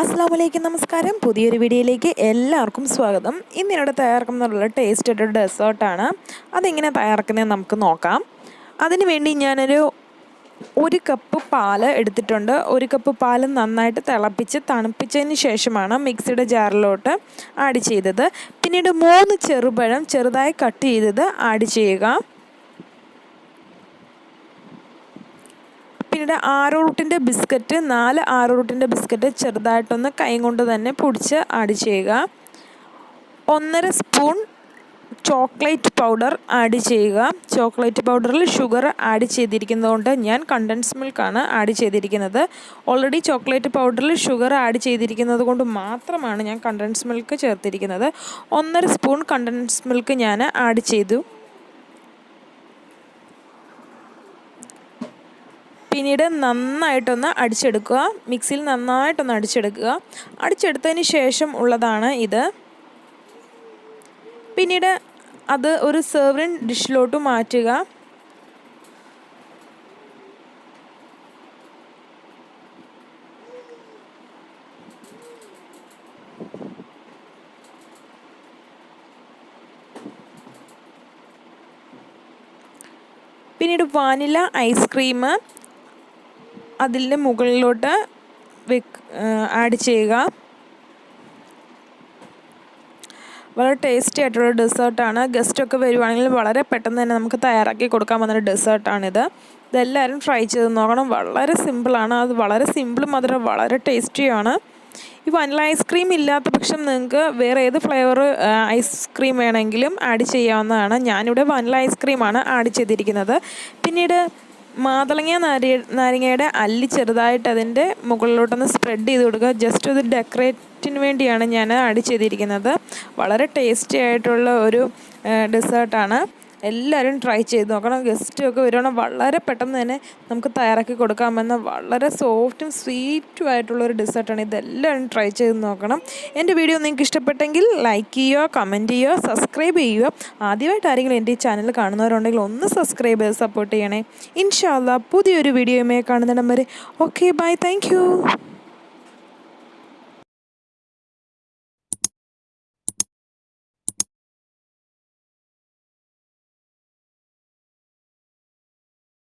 അലൈക്കും നമസ്കാരം. പുതിയൊരു വീഡിയോയിലേക്ക് എല്ലാവർക്കും സ്വാഗതം. ഇന്നിവിടെ തയ്യാറാക്കുന്നതിനുള്ള ടേസ്റ്റ് ഒരു ഡെസേർട്ടാണ് അതെങ്ങനെ തയ്യാറാക്കുന്നത് നമുക്ക് നോക്കാം. അതിന് വേണ്ടി ഞാനൊരു ഒരു കപ്പ് പാൽ എടുത്തിട്ടുണ്ട്. ഒരു കപ്പ് പാൽ നന്നായിട്ട് തിളപ്പിച്ച് തണുപ്പിച്ചതിന് ശേഷമാണ് മിക്സിയുടെ ജാറിലോട്ട് ആഡ് ചെയ്തത്. പിന്നീട് മൂന്ന് ചെറുപഴം ചെറുതായി കട്ട് ചെയ്തത് ആഡ് ചെയ്യുക. പിന്നീട് ആറോറൂട്ടിന്റെ ബിസ്ക്കറ്റ് നാല് ആറോറൂട്ടിന്റെ ബിസ്ക്കറ്റ് ചെറുതായിട്ടൊന്ന് കൈ കൊണ്ട് തന്നെ പൊടിച്ച് ആഡ് ചെയ്യുക. ഒന്നര സ്പൂൺ ചോക്ലേറ്റ് പൗഡർ ആഡ് ചെയ്യുക. ചോക്ലേറ്റ് പൗഡറിൽ ഷുഗർ ആഡ് ചെയ്തിരിക്കുന്നതുകൊണ്ട് ഞാൻ കണ്ടൻസ് മിൽക്കാണ് ആഡ് ചെയ്തിരിക്കുന്നത്. ഓൾറെഡി ചോക്ലേറ്റ് പൗഡറിൽ ഷുഗർ ആഡ് ചെയ്തിരിക്കുന്നത് കൊണ്ട് മാത്രമാണ് ഞാൻ കണ്ടൻസ് മിൽക്ക് ചേർത്തിരിക്കുന്നത്. ഒന്നര സ്പൂൺ കണ്ടൻസ് മിൽക്ക് ഞാൻ ആഡ് ചെയ്തു. പിന്നീട് നന്നായിട്ടൊന്ന് അടിച്ചെടുക്കുക. മിക്സിയിൽ നന്നായിട്ടൊന്ന് അടിച്ചെടുക്കുക. അടിച്ചെടുത്തതിന് ശേഷം ഉള്ളതാണ് ഇത്. പിന്നീട് അത് ഒരു സെർവിൻ ഡിഷിലോട്ട് മാറ്റുക. പിന്നീട് വാനില ഐസ്ക്രീം അതിന്റെ മുകളിലോട്ട് വെക്ക് ആഡ് ചെയ്യുക. വളരെ ടേസ്റ്റി ആയിട്ടുള്ള ഡെസേർട്ടാണ് ഗസ്റ്റൊക്കെ വരുവാണെങ്കിൽ വളരെ പെട്ടെന്ന് തന്നെ നമുക്ക് തയ്യാറാക്കി കൊടുക്കാൻ വന്നൊരു ഡെസേർട്ടാണിത് ഇതെല്ലാവരും ട്രൈ ചെയ്ത് നോക്കണം. വളരെ സിമ്പിളാണ് അത് വളരെ സിമ്പിൾ മാത്രം വളരെ ടേസ്റ്റിയാണ് ഈ വനില ഐസ്ക്രീം ഇല്ലാത്ത പക്ഷം നിങ്ങൾക്ക് വേറെ ഏത് ഫ്ലേവർ ഐസ്ക്രീം വേണമെങ്കിലും ആഡ് ചെയ്യാവുന്നതാണ്. ഞാനിവിടെ വനില ഐസ്ക്രീമാണ് ആഡ് ചെയ്തിരിക്കുന്നത്. പിന്നീട് മാതളങ്ങ നാരി നാരങ്ങയുടെ അല്ലി ചെറുതായിട്ട് അതിന്റെ മുകളിലോട്ടൊന്ന് സ്പ്രെഡ് ചെയ്ത് കൊടുക്കുക. ജസ്റ്റ് ഒരു ഡെക്കറേറ്റിന് വേണ്ടിയാണ് ഞാൻ ആഡ് ചെയ്തിരിക്കുന്നത്. വളരെ ടേസ്റ്റി ആയിട്ടുള്ള ഒരു ഡെസേർട്ടാണ് എല്ലാവരും ട്രൈ ചെയ്ത് നോക്കണം. ഗസ്റ്റൊക്കെ വരുവാണെങ്കിൽ വളരെ പെട്ടെന്ന് തന്നെ നമുക്ക് തയ്യാറാക്കി കൊടുക്കാമെന്ന വളരെ സോഫ്റ്റും സ്വീറ്റും ആയിട്ടുള്ള ഒരു ഡെസേർട്ടാണ് ഇതെല്ലാവരും ട്രൈ ചെയ്ത് നോക്കണം. എന്റെ വീഡിയോ നിങ്ങൾക്ക് ഇഷ്ടപ്പെട്ടെങ്കിൽ ലൈക്ക് ചെയ്യുക കമന്റ് ചെയ്യുക സബ്സ്ക്രൈബ് ചെയ്യുക. ആദ്യമായിട്ട് ആരെങ്കിലും എന്റെ ഈ ചാനൽ കാണുന്നവരുണ്ടെങ്കിൽ ഒന്ന് സബ്സ്ക്രൈബ് ചെയ്ത് സപ്പോർട്ട് ചെയ്യണേ. ഇൻഷാല്ല പുതിയൊരു വീഡിയോയുമായി കാണുന്നിടം വരെ. Okay bye thank